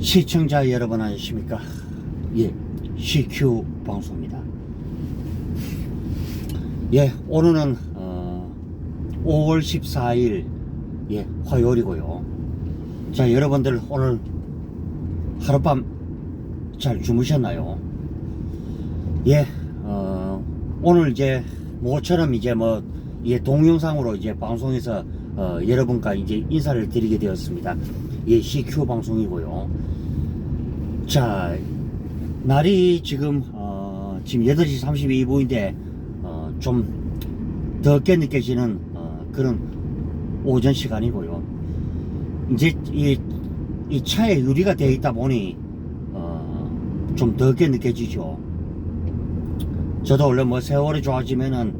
시청자 여러분 안녕하십니까? 예 CQ 방송입니다. 예 오늘은 어, 5월 14일 예 화요일이고요. 자 여러분들 오늘 하룻밤 잘 주무셨나요? 예 어, 오늘 이제 모처럼 이제 뭐 예, 동영상으로 이제 방송에서 어, 여러분과 이제 인사를 드리게 되었습니다. 예, CQ 방송이고요. 자, 날이 지금 어, 지금 8시 32분인데 어, 좀 덥게 느껴지는 어, 그런 오전 시간이고요. 이제 이, 이 차에 유리가 되어 있다 보니 어, 좀 덥게 느껴지죠. 저도 원래 뭐 세월이 좋아지면은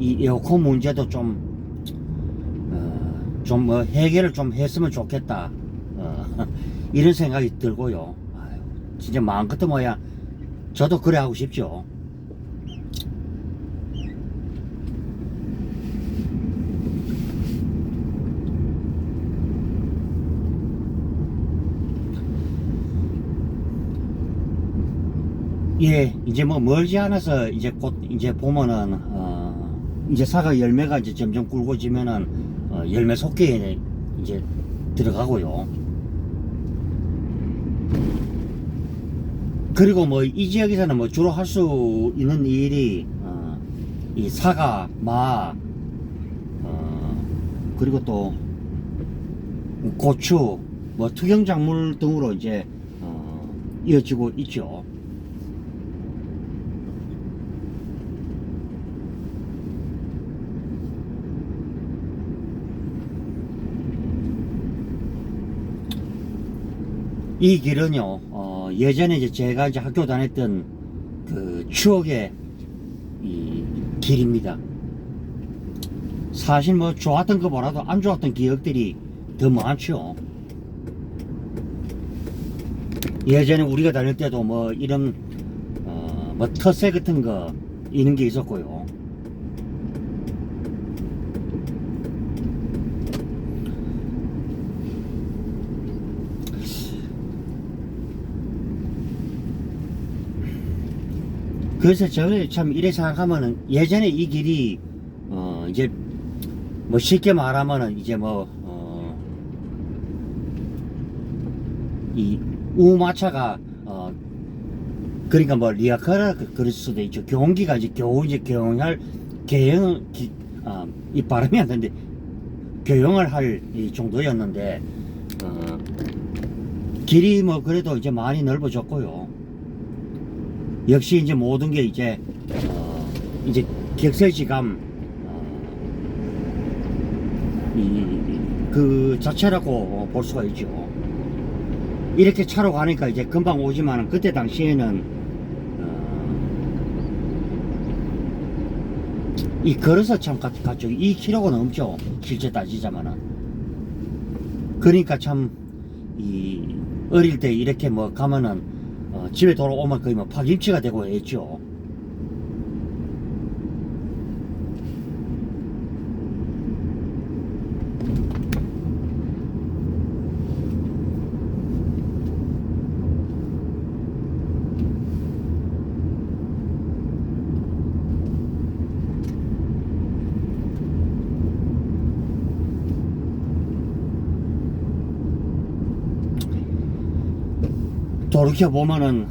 이 에어컨 문제도 좀, 어, 좀뭐 해결을 좀 했으면 좋겠다. 어, 이런 생각이 들고요. 아유, 진짜 마음 같은 뭐야. 저도 그래 하고 싶죠. 예, 이제 뭐 멀지 않아서 이제 곧 이제 보면은 어 이제 사과 열매가 이제 점점 굵어지면은 어 열매 속기에 이제 들어가고요. 그리고 뭐 이 지역에서는 뭐 주로 할 수 있는 일이 어 이 사과, 마, 어 그리고 또 고추, 뭐 특영작물 등으로 이제 어 이어지고 있죠. 이 길은요, 어, 예전에 이제 제가 이제 학교 다녔던 그 추억의 이 길입니다. 사실 뭐 좋았던 것보다도 안 좋았던 기억들이 더 많죠. 예전에 우리가 다닐 때도 뭐 이런, 어, 뭐 텃세 같은 거, 이런 게 있었고요. 그래서 저는 참 이래 생각하면은 예전에 이 길이 어 이제 뭐 쉽게 말하면은 이제 뭐 어 이 우마차가 어 그러니까 뭐 리아카라 그- 그럴 수도 있죠 경기가 이제 겨우 이제 경영할 개영 기, 아, 이 발음이 안 되는데 교영을 할이 정도였는데 어 길이 뭐 그래도 이제 많이 넓어졌고요. 역시 이제 모든 게 이제 어 이제 격세지감 어 이 그 자체라고 볼 수가 있죠. 이렇게 차로 가니까 이제 금방 오지만은 그때 당시에는 어, 이 걸어서 참 갔, 갔죠. 2km가 넘죠. 실제 따지자마는. 그러니까 참 이 어릴 때 이렇게 뭐 가면은 어, 집에 돌아오면 거의 뭐 파김치가 되고 했죠. 돌이켜 보면은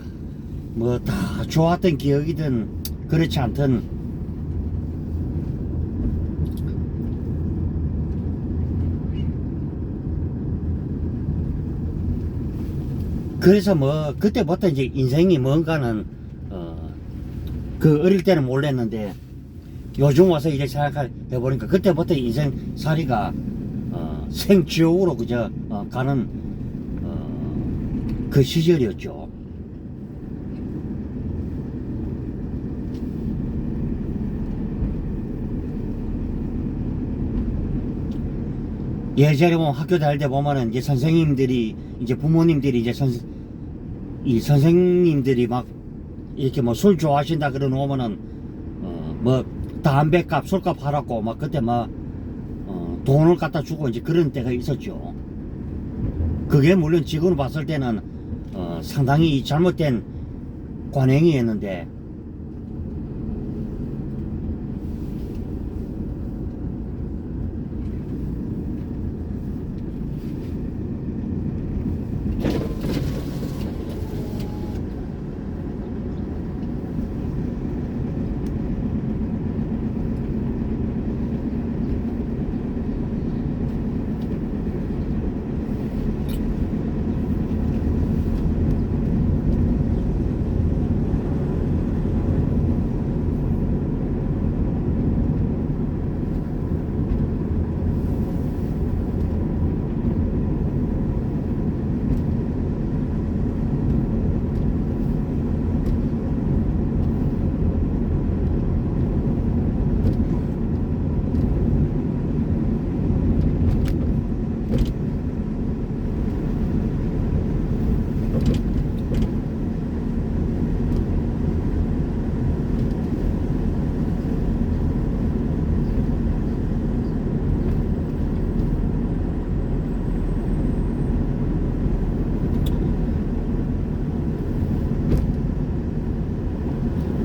뭐 다 좋았던 기억이든 그렇지 않든. 그래서 뭐 그때부터 이제 인생이 뭔가는 어 그 어릴 때는 몰랐는데 요즘 와서 이제 생각해 보니까 그때부터 인생 살이가 어 생지옥으로 그저 어 가는 어, 그 시절이었죠. 예전에 뭐 학교 다닐 때 보면은 이제 선생님들이 이제 부모님들이 이제 선, 이 선생님들이 막 이렇게 뭐 술 좋아하신다 그러 놓으면은 어 뭐 담배값 술값 하라고 막 그때 막 어, 돈을 갖다 주고 이제 그런 때가 있었죠. 그게 물론 지금 봤을 때는 어, 상당히 잘못된 관행이었는데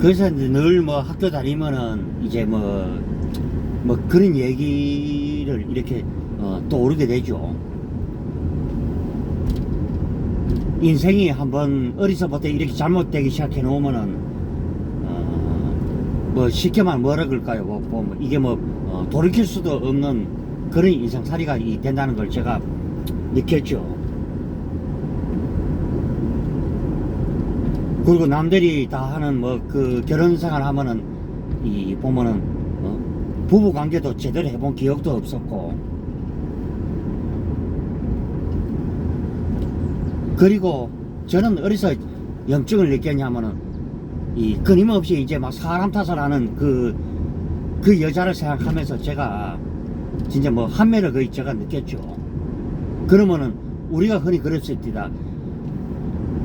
그래서 늘뭐 학교 다니면은 이제 뭐, 뭐 그런 얘기를 이렇게 어, 떠오르게 되죠. 인생이 한번 어리서부터 이렇게 잘못되기 시작해 놓으면은, 어, 뭐 쉽게 말 뭐라 그럴까요? 뭐, 뭐, 뭐 이게 뭐, 어, 돌이킬 수도 없는 그런 인생살이가 이- 된다는 걸 제가 느꼈죠. 그리고 남들이 다 하는 뭐 그 결혼 생활 하면은 이 보면은 어? 부부 관계도 제대로 해본 기억도 없었고 그리고 저는 어디서 염증을 느꼈냐면은 이 끊임없이 이제 막 사람 탓을 하는 그, 그 여자를 생각하면서 제가 진짜 뭐 한매를 거의 제가 느꼈죠. 그러면은 우리가 흔히 그럴 수 있다.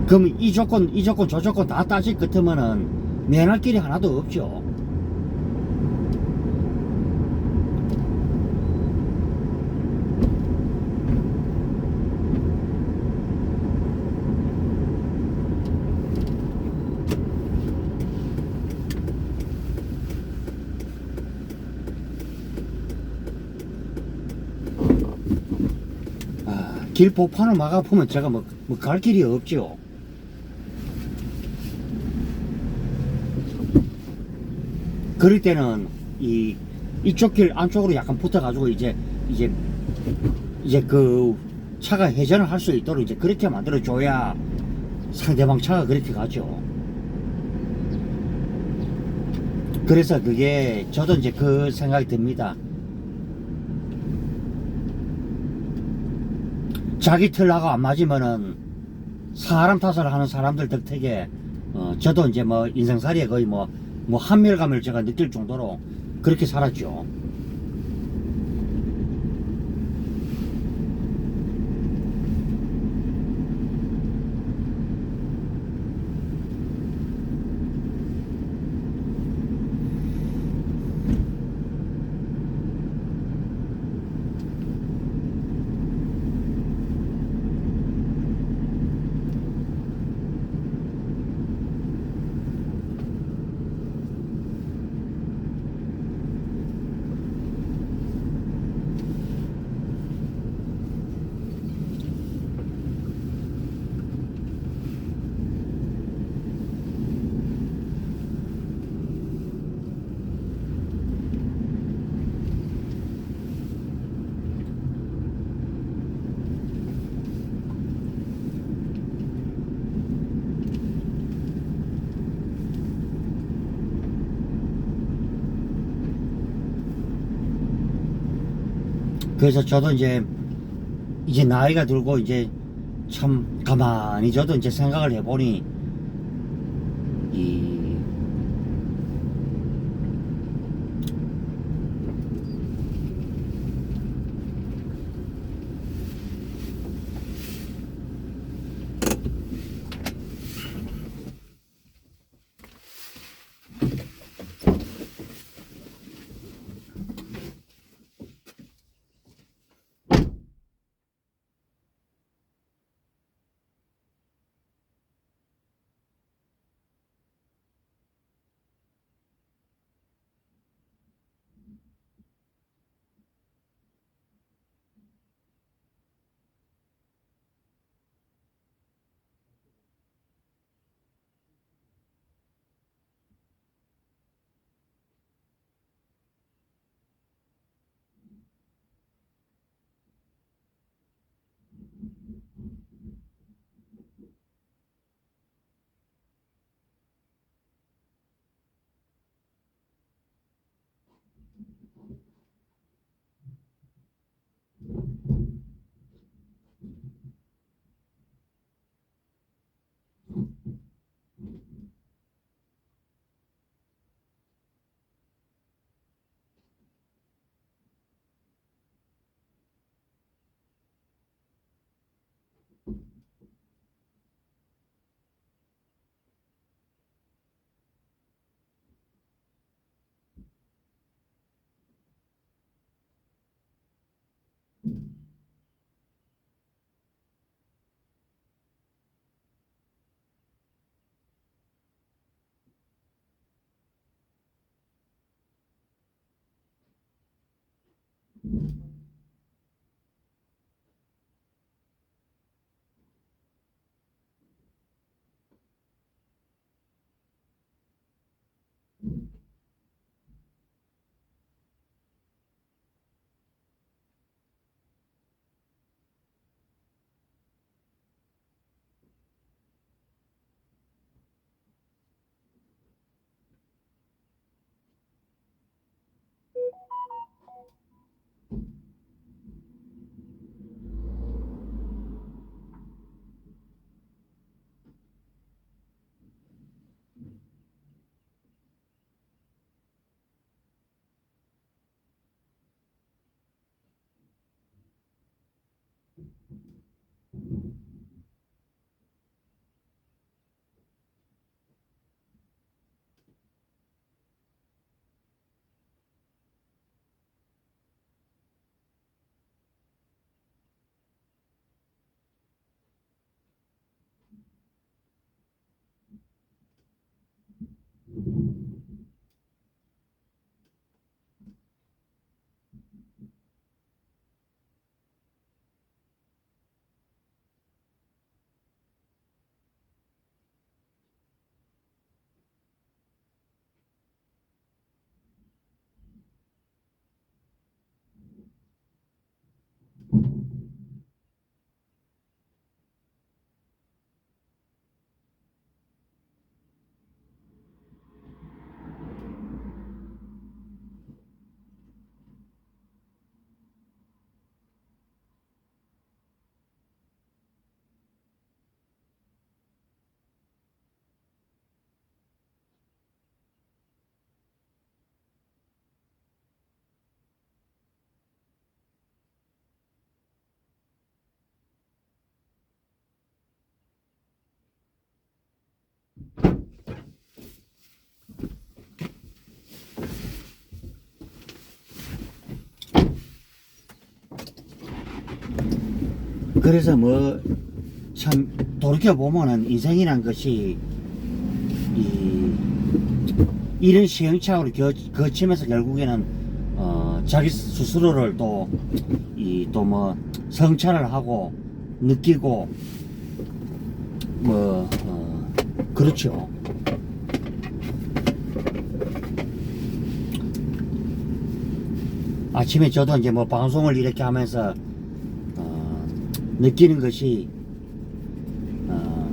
그럼 이 조건, 이 조건, 저 조건 다 따질 것 같으면은 면할 길이 하나도 없죠. 아, 길 보판을 막아보면 제가 뭐, 뭐 갈 길이 없죠. 그럴 때는 이 이쪽 길 안쪽으로 약간 붙어가지고 이제 이제 이제 그 차가 회전을 할 수 있도록 이제 그렇게 만들어 줘야 상대방 차가 그렇게 가죠. 그래서 그게 저도 이제 그 생각이 듭니다. 자기 틀하고 안 맞으면은 사람 탓을 하는 사람들 덕택에 어, 저도 이제 뭐 인생살이에 거의 뭐, 뭐 한멸감을 제가 느낄 정도로 그렇게 살았죠. 그래서 저도 이제 이제 나이가 들고 이제 참 가만히 저도 이제 생각을 해보니 이 그래서 뭐 참 돌이켜 보면은 인생이란 것이 이 이런 시행착오를 겨, 거치면서 결국에는 어 자기 스스로를 또 이 또 뭐 성찰을 하고 느끼고 뭐 어, 그렇죠. 아침에 저도 이제 뭐 방송을 이렇게 하면서 어, 느끼는 것이 어,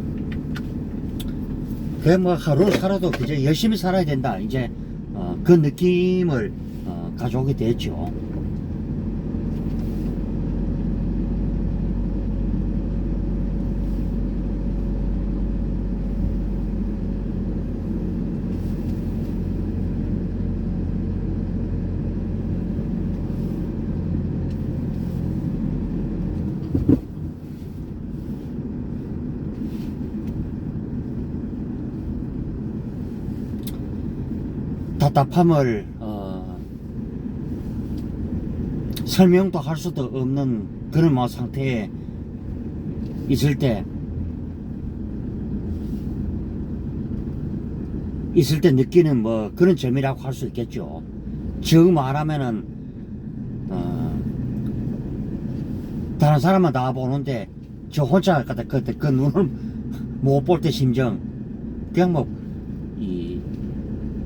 그뭐 하루 살아도 그저 열심히 살아야 된다 이제 어, 그 느낌을 어, 가져오게 됐죠. 답답함을 어, 설명도 할 수도 없는 그런 뭐 상태에 있을 때 있을 때 느끼는 뭐 그런 점이라고 할 수 있겠죠. 즉 말하면은 어, 다른 사람은 다 보는데 저 혼자 그때 그때 그 눈을 못 볼 때 심정. 그냥 뭐이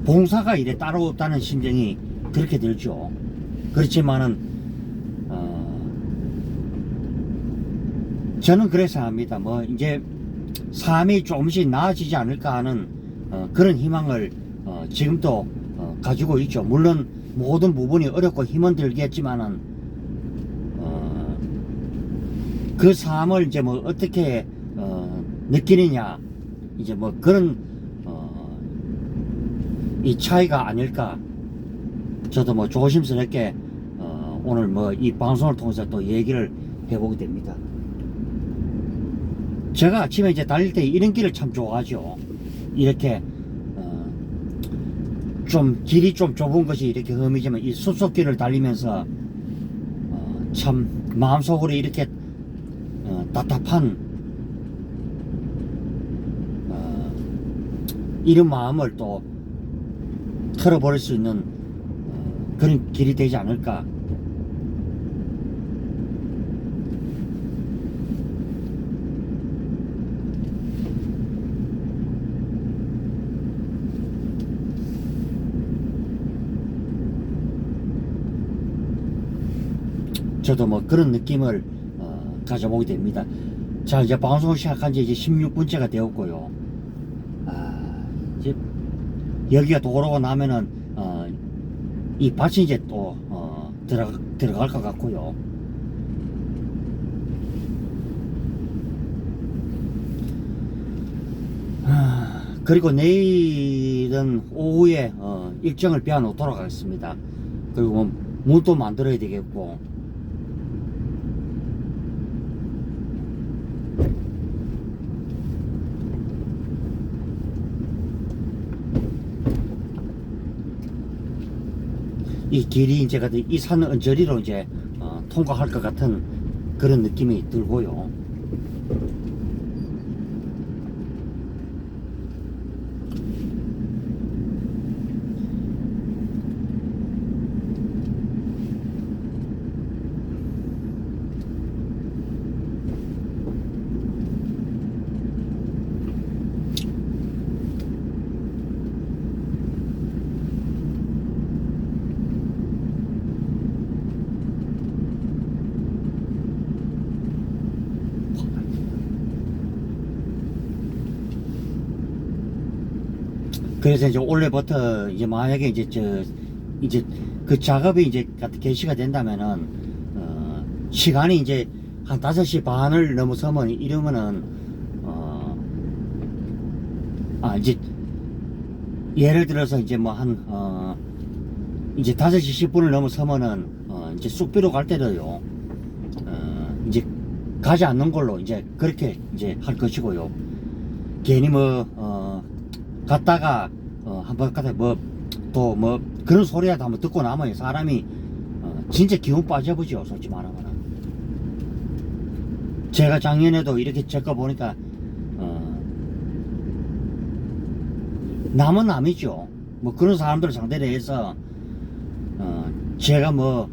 봉사가 이래 따로 없다는 심정이 그렇게 들죠. 그렇지만은 어, 저는 그래서 합니다. 뭐 이제 삶이 조금씩 나아지지 않을까 하는 어, 그런 희망을 어, 지금도 어, 가지고 있죠. 물론 모든 부분이 어렵고 힘은 들겠지만은 어, 그 삶을 이제 뭐 어떻게 어, 느끼느냐 이제 뭐 그런 어, 이 차이가 아닐까 저도 뭐 조심스럽게 어, 오늘 뭐 이 방송을 통해서 또 얘기를 해보게 됩니다. 제가 아침에 이제 달릴 때 이런 길을 참 좋아하죠. 이렇게 어, 좀 길이 좀 좁은 것이 이렇게 험이지만 이 숲속길을 달리면서 어, 참 마음속으로 이렇게 어, 답답한 어, 이런 마음을 또 털어버릴 수 있는 어, 그런 길이 되지 않을까. 저도 뭐 그런 느낌을 어, 가져보게 됩니다. 자, 이제 방송을 시작한 지 이제 16분째가 되었고요. 여기가 도로가 나면은 어, 이 밭이 이제 또 어, 들어 들어갈 것 같고요. 아, 그리고 내일은 오후에 어, 일정을 빼놓도록 하겠습니다. 그리고 뭐 문도 만들어야 되겠고 이 길이 이제 가도 이산 언저리로 이제 어, 통과할 것 같은 그런 느낌이 들고요. 그래서 이제 원래부터 이제 만약에 이제 저 이제 그 작업이 이제 개시가 된다면은 어 시간이 이제 한 5시 반을 넘어서면 이러면은 어아 이제 예를 들어서 이제 뭐 한 어 이제 5시 10분을 넘어서면은 어 이제 쑥비로 갈 때도요 어 이제 가지 않는 걸로 이제 그렇게 이제 할 것이고요. 괜히 뭐, 어, 갔다가, 어, 한번 갔다 뭐, 또 뭐, 그런 소리라도 한번 듣고 나면 사람이, 어, 진짜 기운 빠져보죠, 솔직히 말하면. 제가 작년에도 이렇게 겪어보니까, 어, 남은 남이죠. 뭐 그런 사람들을 상대로 해서, 어, 제가 뭐,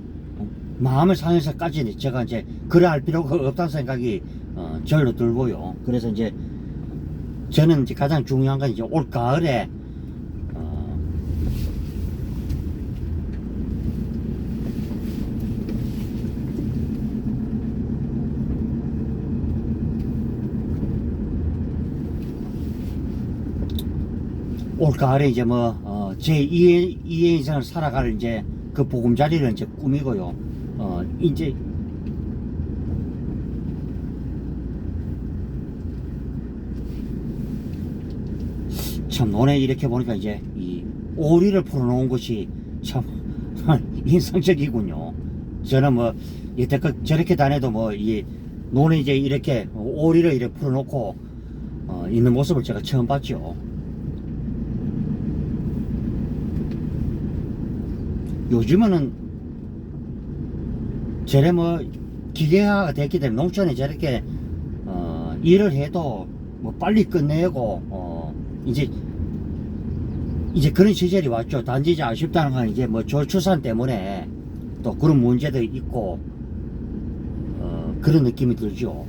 마음을 상해서까지 제가 이제 그래 할 필요가 없다는 생각이, 어, 절로 들고요. 그래서 이제, 저는 이제 가장 중요한 건 이제 올 가을에 어, 올 가을에 이제 뭐, 어, 제 2회, 2회 인생을 살아갈 이제 그 보금자리를 이제 꾸미고요. 어, 이제 참 논에 이렇게 보니까 이제 이 오리를 풀어놓은 것이 참 인상적이군요. 저는 뭐 여태껏 저렇게 다녀도 뭐이 논에 이제 이렇게 오리를 이렇게 풀어놓고 어, 있는 모습을 제가 처음 봤죠. 요즘에는 저래 뭐 기계화가 됐기 때문에 농촌에 저렇게 어, 일을 해도 뭐 빨리 끝내고 어, 이제 이제 그런 시절이 왔죠. 단지 이제 아쉽다는 건 이제 뭐 저출산 때문에 또 그런 문제도 있고 어, 그런 느낌이 들죠.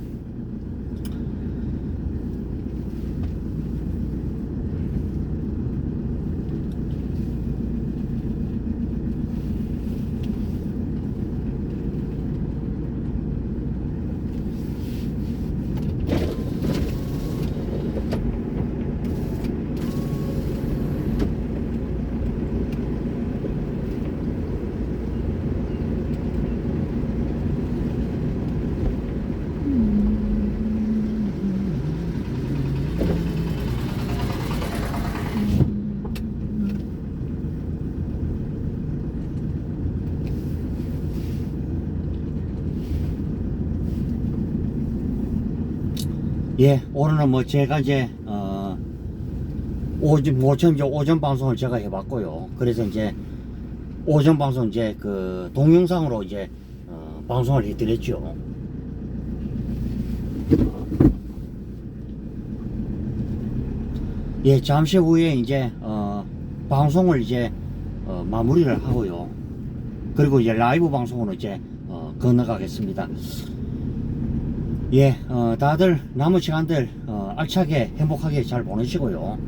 예, 오늘은 뭐 제가 이제 어 오전 모처럼 이제 오전 방송을 제가 해봤고요. 그래서 이제 오전 방송 이제 그 동영상으로 이제 어, 방송을 해드렸죠. 예, 잠시 후에 이제 어 방송을 이제 어, 마무리를 하고요. 그리고 이제 라이브 방송으로 이제 어, 건너가겠습니다. 예, 어, 다들 남은 시간들 어, 알차게 행복하게 잘 보내시고요.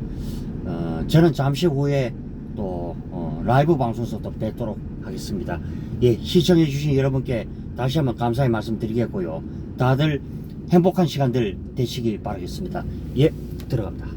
어, 저는 잠시 후에 또 어, 라이브 방송에서 또 뵙도록 하겠습니다. 예, 시청해주신 여러분께 다시 한번 감사의 말씀 드리겠고요. 다들 행복한 시간들 되시길 바라겠습니다. 예, 들어갑니다.